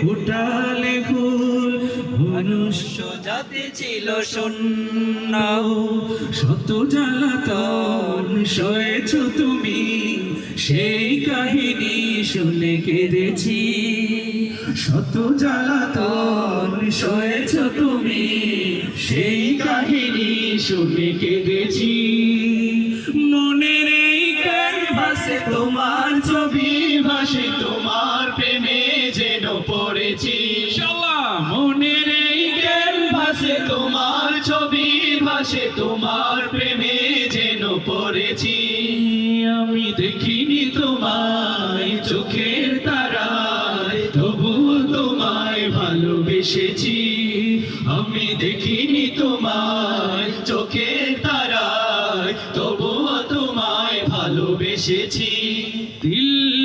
ফুটালে ফুল, মনুষ্য জাতি ছিল শূন্য। শত জ্বালাতন সয়েছ তুমি, সেই কাহিনী শুনে কেঁদেছি। শত জ্বালাতন শয়েছ তুমি, সেই কাহিনী শুনে কেঁদেছি। মনের এই ক্যানভাসে তোমার ছবি ভাসে, তোমার শালা মনের এই ক্যানভাসে তোমার ছবি ভাসে, তোমার প্রেমে যেন পড়েছি। আমি দেখিনি তোমায় চোখের তারায় তবুও তোমায় ভালোবেসেছি। আমি দেখিনি তোমায় চোখের তারায়, তবুও তোমায় ভালোবেসেছি। দিল